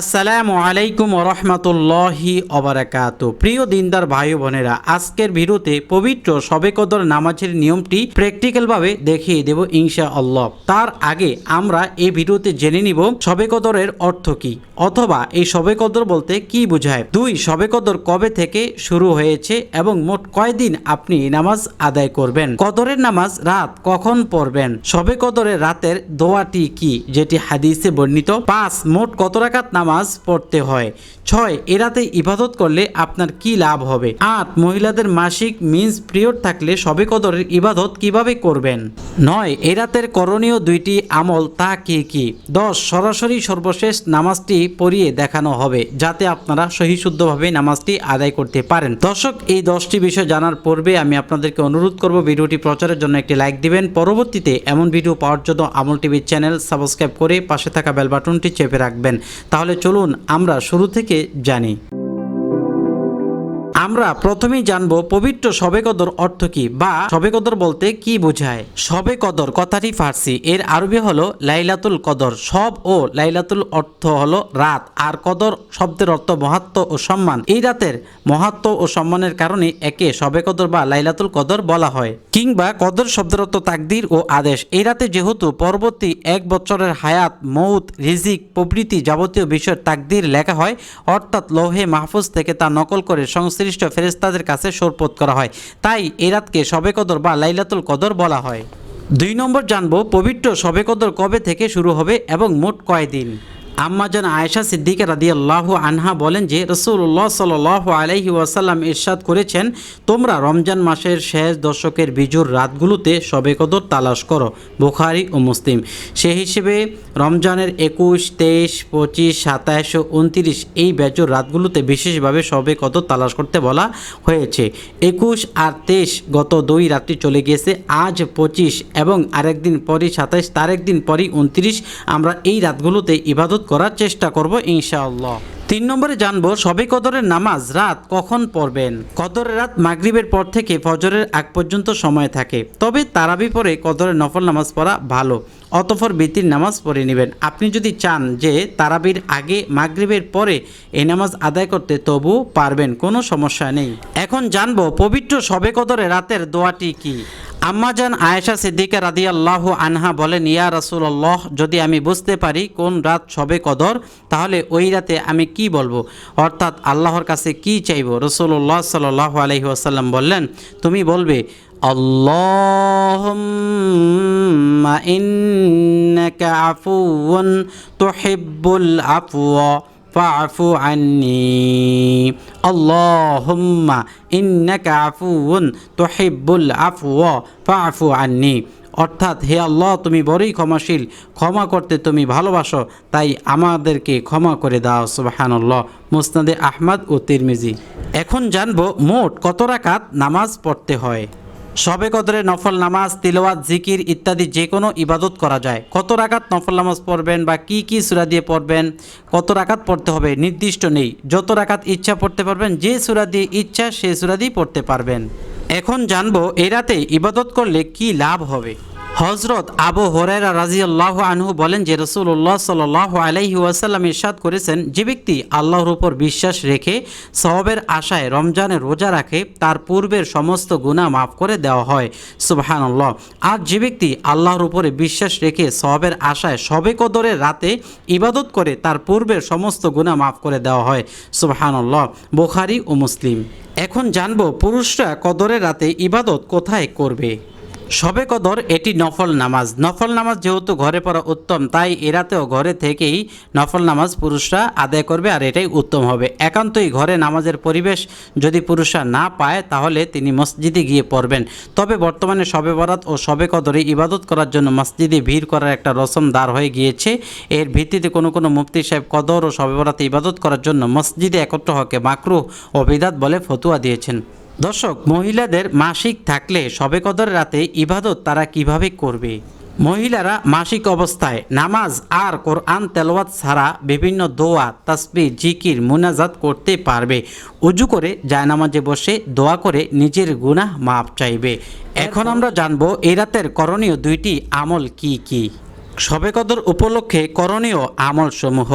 আসসালামু আলাইকুম রহমতুল্লাহি অবরাকাত প্রিয় দিনদার ভাই বোনেরা, আজকের ভিডিওতে পবিত্র সবে কদর নামাজের নিয়মটি প্র্যাকটিক্যালভাবে দেখিয়ে দেব ইনশা আল্লাহ তার আগে আমরা এই ভিডিওতে জেনে নিব সবে কদরের অর্থ কি, অথবা এই সবে কদর বলতে কি বোঝায়। দুই সবে কদর কবে থেকে শুরু হয়েছে এবং মোট কয়দিন আপনি নামাজ আদায় করবেন? কদরের নামাজ রাত কখন পড়বেন? সবে কদরের রাতের দোয়াটি কি, যেটি হাদিসে বর্ণিত? পাঁচ, মোট কত রাকাত নামাজ পড়তে হয়। ছয়, এরাতে ইবাদত করলে আপনার কি লাভ হবে? আট, মহিলাদের মাসিক মিন্স পিরিয়ড থাকলে সবে কদরের ইবাদত কীভাবে করবেন? নয় এ রাতের করণীয় দুইটি আমল তা কি কি? দশ, সরাসরি সর্বশেষ নামাজটি পড়িয়ে দেখানো হবে, যাতে আপনারা সহিশুদ্ধভাবে নামাজটি আদায় করতে পারেন। দর্শক, এই দশটি বিষয় জানার পূর্বে আমি আপনাদেরকে অনুরোধ করব, ভিডিওটি প্রচারের জন্য একটি লাইক দিবেন। পরবর্তীতে এমন ভিডিও পাওয়ার জন্য আমল টিভির চ্যানেল সাবস্ক্রাইব করে পাশে থাকা বেল বাটনটি চেপে রাখবেন। তাহলে চলুন আমরা শুরু থেকে জানি। আমরা প্রথমেই জানব পবিত্র সবে কদর অর্থ কি বা সবে কদর বলতে কি বোঝায়। সবে কদর কথাটি ফার্সি, এর আরবি হলো লাইলাতুল কদর। সব ও লাইলাতুল অর্থ হলো রাত, আর কদর শব্দের অর্থ মহাত্ম ও সম্মান। এই রাতের মহাত্ম ও সম্মানের কারণে একে সবে কদর বা লাইলাতুল কদর বলা হয়। কিংবা কদর শব্দরত তাকদির ও আদেশ। এই রাতে যেহেতু পরবর্তী এক বছরের হায়াত, মৌত, রিজিক প্রভৃতি যাবতীয় বিষয়ের তাকদির লেখা হয়, অর্থাৎ লৌহে মাহফুজ থেকে তা নকল করে সংশ্লিষ্ট ফেরেস্তাদের কাছে সোরপোত করা হয়। তাই এই রাতকে কদর বা লাইলাতুল কদর বলা হয়। দুই নম্বর জানব, পবিত্র সবে কদর কবে থেকে শুরু হবে এবং মোট কয়দিন আম্মাজান আয়েশা সিদ্দিকা রাদিয়াল্লাহু আনহা বলেন যে রসুল্লাহ সাল আলাইহি ওয়াসাল্লাম ইরশাদ করেছেন, তোমরা রমজান মাসের শেষ দশকের বিজুর রাতগুলোতে সবে কদর তালাশ করো। বুখারি ও মুসলিম। সে হিসেবে রমজানের একুশ, তেইশ, পঁচিশ সাতাশ ও উনত্রিশ এই বেজুর রাতগুলোতে বিশেষভাবে সবে কদর তালাশ করতে বলা হয়েছে। একুশ আর তেইশ গত দুই রাত্রি চলে গিয়েছে, আজ পঁচিশ এবং আরেকদিন পরই সাতাইশ, তার একদিন পরই উনত্রিশ। আমরা এই রাতগুলোতে ইবাদত করার চেষ্টা করব ইনশাআল্লাহ। তিন নম্বরে জানব, সবে কদরের নামাজ রাত কখন পড়বেন? কদরের রাত মাগরিবের পর থেকে ফজরের আগ পর্যন্ত সময় থাকে। তবে তারাবি পরে কদরের নফল নামাজ পড়া ভালো অতফর বিতির নামাজ পড়ে নেবেন। আপনি যদি চান যে তারাবির আগে মাগরিবের পরে এ নামাজ আদায় করতে, তবু পারবেন, কোনো সমস্যা নেই। এখন জানব, পবিত্র সবে কদরে রাতের দোয়াটি কি? আম্মাজান আয়েশা সিদ্দিকা রাদি আল্লাহ আনহা বলেন, ইয়া রাসুল্লাহ যদি আমি বুঝতে পারি কোন রাত সবে কদর, তাহলে ওই রাতে আমি কি বলব? অর্থাৎ আল্লাহর কাছে কি চাইব? রসুল্লাহ সাল্লাহ আলহি আসাল্লাম বললেন, তুমি বলবে আল্লাহ ইন্নাকা আফুওয়ান তুহিব্বুল আফওয়া। ফাফু আন্নি আল্লাহুম্মা ইন্নাকা আফুউন তুহিব্বুল আফওয়া ফাফু আন্নি অর্থাৎ হে আল্লাহ, তুমি বড়ই ক্ষমাশীল। ক্ষমা করতে তুমি ভালোবাসো, তাই আমাদেরকে ক্ষমা করে দাও। সুবাহানল্লাহ। মুসনাদে আহমদ ও তিরমিজি। এখন জানব মোট কত রাকাত নামাজ পড়তে হয়। সবে কদরে নফল নামাজ, তিলওয়াত, জিকির ইত্যাদি যে কোনো ইবাদত করা যায়। কত রাকাত নফল নামাজ পড়বেন বা কি কি সুরা দিয়ে পড়বেন, কত রাকাত পড়তে হবে নির্দিষ্ট নেই। যত রাকাত ইচ্ছা পড়তে পারবেন, যে সুরা দিয়ে ইচ্ছা সে সুরা দিয়ে পড়তে পারবেন। এখন জানব এ রাতে ইবাদত করলে কি লাভ হবে। হজরত আবু হরেরা রাজি আল্লাহ আনহু বলেন যে রসুল্লাহ সাল আলাইহি ওয়াসাল্লাম ইরশাদ করেছেন, যে ব্যক্তি আল্লাহর উপর বিশ্বাস রেখে সহবের আশায় রমজানের রোজা রাখে, তার পূর্বের সমস্ত গুণা মাফ করে দেওয়া হয়। সুবাহানল্লাহ। আর যে ব্যক্তি আল্লাহর উপরে বিশ্বাস রেখে সহবের আশায় সবে কদরের রাতে ইবাদত করে, তার পূর্বের সমস্ত গুণা মাফ করে দেওয়া হয়। সুবাহানল্লাহ। বোখারি ও মুসলিম। এখন জানব পুরুষরা কদরের রাতে ইবাদত কোথায় করবে? সবে কদর এটি নফল নামাজ। নফল নামাজ যেহেতু ঘরে পড়া উত্তম, তাই এরাতেও ঘরে থেকেই নফল নামাজ পুরুষরা আদায় করবে আর এটাই উত্তম হবে। একান্তই ঘরে নামাজের পরিবেশ যদি পুরুষরা না পায়, তাহলে তিনি মসজিদে গিয়ে পড়বেন। তবে বর্তমানে সবে বরাত ও সবে কদরে ইবাদত করার জন্য মসজিদে ভিড় করার একটা রসম দাঁড় হয়ে গিয়েছে। এর ভিত্তিতে কোনো কোনো মুফতি সাহেব কদর ও সবে বরাতে ইবাদত করার জন্য মসজিদে একত্র হকে মাকরু ও বিদাত বলে ফতুয়া দিয়েছেন। দর্শক মহিলাদের মাসিক থাকলে সবে কদর রাতে ইবাদত তারা কীভাবে করবে? মহিলারা মাসিক অবস্থায় নামাজ আর কোরআন তেলাওয়াত ছাড়া বিভিন্ন দোয়া তাসবি জিকির মুনাজাত করতে পারবে। উজু করে জায়নামাজে বসে দোয়া করে নিজের গুনাহ মাপ চাইবে। এখন আমরা জানব এই রাতের করণীয় দুইটি আমল কি কি? সবে কদর উপলক্ষে করণীয় আমল সমূহ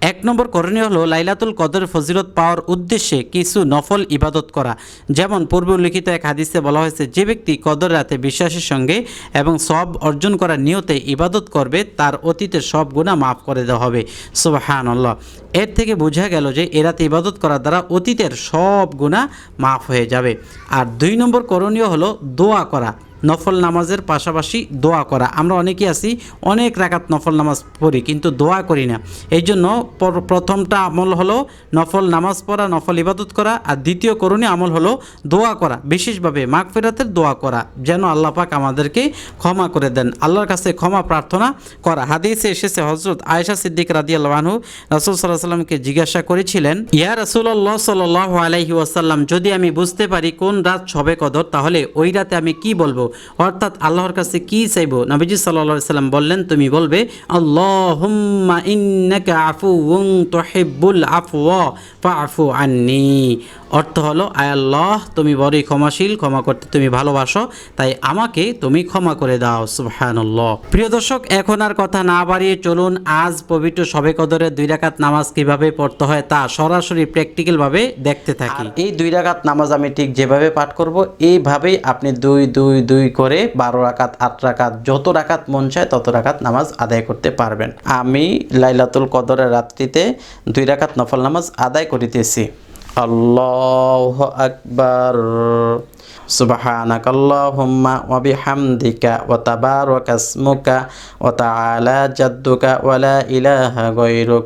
এক নম্বর করণীয় হলো লাইলাতুল কদর ফজিলত পাওয়ার উদ্দেশ্যে কিছু নফল ইবাদত করা। যেমন পূর্বে উল্লিখিত এক হাদিসে বলা হয়েছে, যে ব্যক্তি কদর রাতে বিশ্বাসের সঙ্গে এবং সব অর্জন করার নিয়তে ইবাদত করবে, তার অতীতের সব গুণা মাফ করে দেওয়া হবে। সুবাহান আল্লাহ এর থেকে বোঝা গেল যে এরাতে ইবাদত করার দ্বারা অতীতের সব গুণা মাফ হয়ে যাবে। আর দুই নম্বর করণীয় হলো দোয়া করা। নফল নামাজের পাশাপাশি দোয়া করা। আমরা অনেকেই আছি, অনেক রাকাত নফল নামাজ পড়ি, কিন্তু দোয়া করি না। এই জন্য প্রথমটা আমল হলো নফল নামাজ পড়া, নফল ইবাদত করা, আর দ্বিতীয় করণীয় আমল হলো দোয়া করা, বিশেষভাবে মাঘ ফেরাতের দোয়া করা, যেন আল্লাহ পাক আমাদেরকে ক্ষমা করে দেন। আল্লাহর কাছে ক্ষমা প্রার্থনা করা। হাদিসে এসেছে হজরত আয়েশা সিদ্দিক রাদি আল্লাহানহু রাসুল সাল্লাহ সাল্লামকে জিজ্ঞাসা করেছিলেন, ইয়া রাসুল্লাহ সাল আলাইহি ওয়াসাল্লাম, যদি আমি বুঝতে পারি কোন রাত সবে কদর, তাহলে ওই রাতে আমি কি বলব? অর্থাৎ আল্লাহর কাছে কি চাইব? নবীজি সাল্লাহ সাল্লাম বললেন, তুমি বলবে, আল্লাহুম্মা আন্নি। অর্থ হলো, আয় আল্লাহ, তুমি বড়ই ক্ষমাশীল, ক্ষমা করতে তুমি ভালোবাসো, তাই আমাকে তুমি ক্ষমা করে দাও। সুবহানাল্লাহ। প্রিয় দর্শক, এখন আর কথা না বাড়িয়ে চলুন, আজ পবিত্র সবে কদরের দুই রাকাত নামাজ কীভাবে পড়তে হয় তা সরাসরি প্র্যাকটিক্যালভাবে দেখতে থাকি। এই দুই রাকাত নামাজ আমি ঠিক যেভাবে পাঠ করব, এইভাবেই আপনি দুই দুই দুই করে বারো রাকাত আট রাকাত যত রাকাত মন চায় তত রাকাত নামাজ আদায় করতে পারবেন আমি লাইলাতুল কদরের রাত্রিতে দুই রাকাত নফল নামাজ আদায় করিতেছি আল্লাহ আকবার سبحانك اللهم وبحمدك وتبارك اسمك وتعالى جدك ولا إله غيرك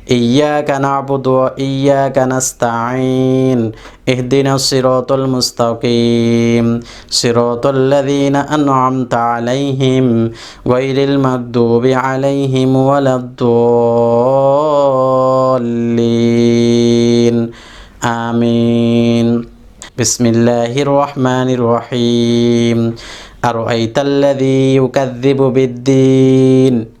إياك نعبد وإياك نستعين اهدنا الصراط المستقيم. صراط الذين أنعمت عليهم غير المغضوب عليهم ولا الضالين. آمين. بسم الله الرحمن الرحيم. أرأيت الذي يكذب بالدين؟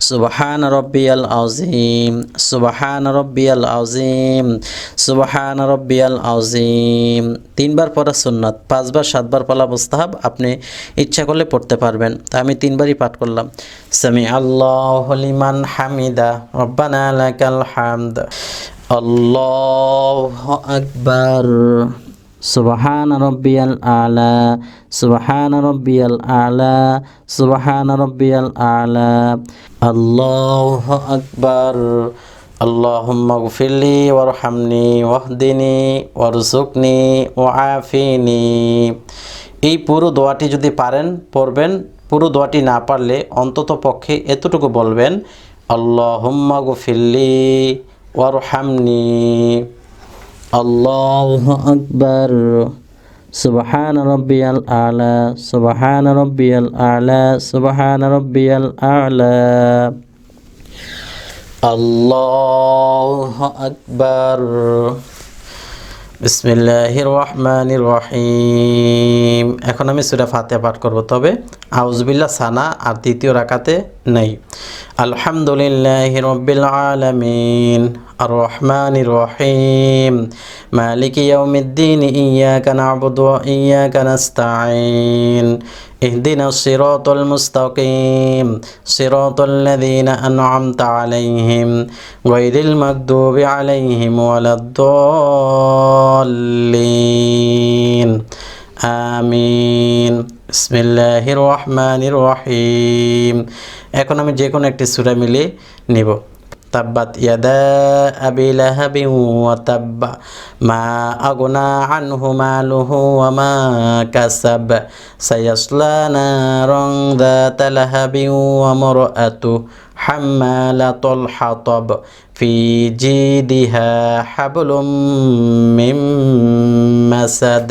সুবহান রব্বিয়াল আজিম সুবহান রব্বিয়াল আজিম সুবহান রব্বিয়াল আজিম তিনবার পড়া সুন্নাত, পাঁচবার, সাতবার পড়া মুস্তাহাব আপনি ইচ্ছা করলে পড়তে পারবেন। তা আমি তিনবারই পাঠ করলাম। সামি আল্লাহ হলিমান হামিদা, রব্বানা লাকাল হামদ। আল্লাহ আকবার। সুবহান রব্বিয়াল আলা সুবহান রব্বিয়াল আলা সুবহান রব্বিয়াল আলা আল্লাহু আকবার اللهم اغفر لي وارحمني واهدني وارزقني وعافيني এই পুরো দোয়াটি যদি পারেন পড়বেন পুরো দোয়াটি না পারলে অন্তত পক্ষে এতটুকু বলবেন আল্লাহুম্মা গফিরলি ওয়ারহামনি আল্লাহ আকবর। সুবহান রব্বিয়াল আলা, সুবহান রব্বিয়াল আলা, সুবহান রব্বিয়াল আলা। আল্লাহু আকবর। বিসমিল্লাহির রহমানির রহিম। এখন আমি সূরা ফাতিহা পাঠ করব, তবে আউজবিল্লা সানা আর দ্বিতীয় রাকাতে নেই আলহামদুলিল্লাহ রব্বিল আলামিন আর রহমানির রহিম মালিক ইয়াউমিদ্দিন ইয়াকা না'বুদু ওয়া ইয়াকা নাস্তাঈন اهدنا الصراط المستقيم صراط الذين أنعمت عليهم غير المغضوب عليهم ولا الضالين আমিন বিসমিল্লাহির রহমানির রহিম এখন আমি যে কোনো একটি সূরা মিলিয়ে নিব। তাব্বাত ইয়াদা আবি লাহাবিন ওয়া তাব্বা। মা আগনা আনহু মালুহু ওয়া মা কাসাব। সায়াসলা নারান যাতা লাহাবিন ওয়া মারআতুহু হাম্মালাতুল হাতাব ফি জিদিহা হাবলুম মিন মাসাদ।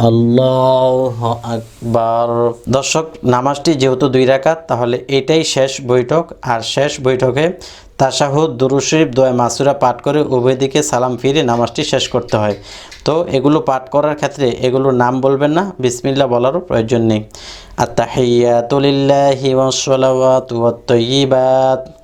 আল্লাহ আকবার। দর্শক, নামাজটি যেহেতু দুই রাকাত, তাহলে এটাই শেষ বৈঠক। আর শেষ বৈঠকে তাশাহুদ দুরুশরীফ দোয়া মাসুরা পাঠ করে উভয় দিকে সালাম ফিরে নামাজটি শেষ করতে হয়। তো এগুলো পাঠ করার ক্ষেত্রে এগুলোর নাম বলবেন না বিসমিল্লা বলারও প্রয়োজন নেই। আত্তাহিয়াতুলিল্লাহি ওয়াসসালাওয়াতু ওয়াত-তাইয়্যিবাত আসসালামু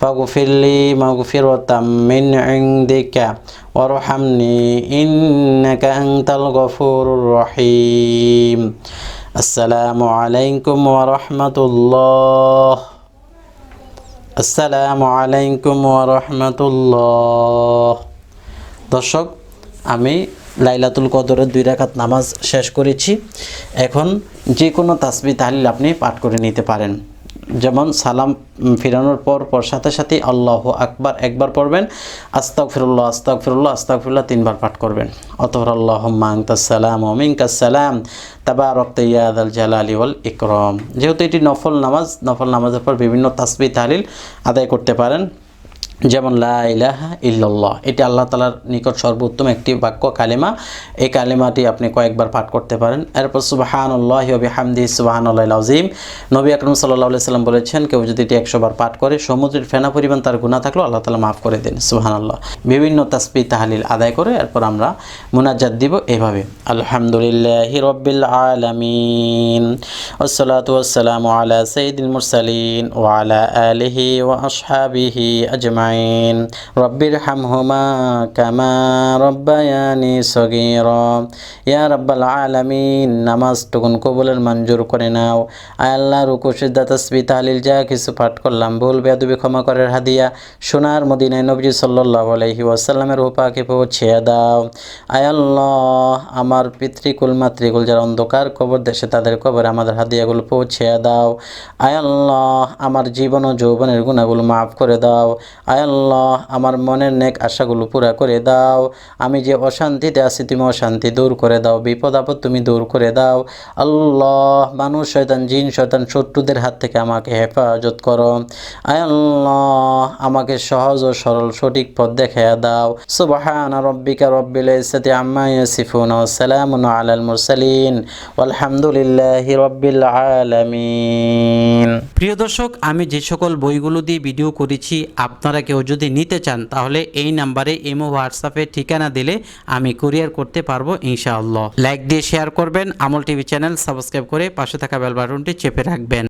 فاغفر لي مغفرة من عندك وارحمني إنك أنت الغفور الرحيم আসসালামু আলাইকুম ওরহমতুল্লাহ আসসালামু আলাইকুম ওরহমতুল্লাহ দর্শক আমি লাইলাতুল কদরের দুই রাকাত নামাজ শেষ করেছি এখন যে কোনো তাসবি তাহলিল আপনি পাঠ করে নিতে পারেন যেমন সালাম ফিরানোর পর পর সাথে সাথে আল্লাহ আকবার একবার পড়বেন আস্তাক ফিরুল্লাহ আস্তাক ফিরুল্লাহ আস্তাক ফিরুল্লাহ তিনবার পাঠ করবেন। অতহর আল্লাহ মাংতাসালাম ওমিনকাসালাম তাবা রক্ত ইয়াদ আল জালালি ওয়াল ইকরম। যেহেতু এটি নফল নামাজ, নফল নামাজের পর বিভিন্ন তাসবি তালিল আদায় করতে পারেন। যেমন, লা ইলাহা ইল্লাল্লাহ। এটি আল্লাহ তালার নিকট সর্বোত্তম একটি বাক্য, কালেমা। এই কালেমাটি আপনি কয়েকবার পাঠ করতে পারেন। এরপর সুবাহান আল্লাহ হামদি সুবাহান আল্লাহ আজিম নবী আকরম সাল্লাহ সাল্লাম বলেছেন, কেউ যদি এটি একশো বার পাঠ করে, সমুদ্রের ফেনা পরিমাণ তার গুণা থাকলেও আল্লাহ তালা মাফ করে দেন। সুবাহান আল্লাহ বিভিন্ন তাসবি তাহালিল আদায় করে এরপর আমরা মুনাজাত দিব এভাবে। আলহামদুলিল্লাহ রব্বিল আলমিন। ওসলাত ওসালাম আলা সঈদুল মুরসালিন। ও আলা আলিহি ও আসহাবিহি আজমাই আজমাইন রব্বির হামহুমা কামা রব্বায়ানি সগীর ইয়া রব্বাল আলামিন নামাজ টুকুন কবুলের মঞ্জুর করে নাও। আয় রুকু, সিদ্ধা, তসবি যা কিছু পাঠ করলাম, ভুল বেদবি ক্ষমা করার হাদিয়া সোনার মদিনায় নবজি সাল্লাহ আলহি ওয়াসাল্লামের উপাকে পৌঁছে দাও। আয় আমার পিতৃকুল, মাতৃকুল যারা অন্ধকার কবর দেশে তাদের কবর আমাদের হাদিয়াগুলো পৌঁছে দাও। আয় আল্লাহ, আমার জীবন ও যৌবনের গুণাগুলো মাফ করে দাও। আয় আল্লাহ, আমার মনের নেক আশাগুলো পুরা করে দাও। আমি যে অশান্তিতে আছি, তুমি অশান্তি দূর করে দাও। বিপদ আপদ তুমি দূর করে দাও। আল্লাহ, মানুষ, শয়তান, জিন, শয়তান, শত্রুদের হাত থেকে আমাকে হেফাজত করো। আয় আল্লাহ আমাকে সহজ ও সরল সঠিক পথ দেখে দাও। সুবহান রব্বিকা রব্বিল ইজ্জাতি আম্মা ইয়াসিফুন ওয়া আলাল মুরসালিন। ওয়ালহামদুলিল্লাহি রব্বিল আলামিন। প্রিয় দর্শক, আমি যে সকল বইগুলো দিয়ে ভিডিও করেছি, আপনারা কেউ যদি নিতে চান, তাহলে এই নাম্বারে এমও হোয়াটসঅ্যাপে ঠিকানা দিলে আমি কুরিয়ার করতে পারব ইনশাআল্লাহ। লাইক দিয়ে শেয়ার করবেন, আমল টিভি চ্যানেল সাবস্ক্রাইব করে পাশে থাকা বেল বাটনটি চেপে রাখবেন।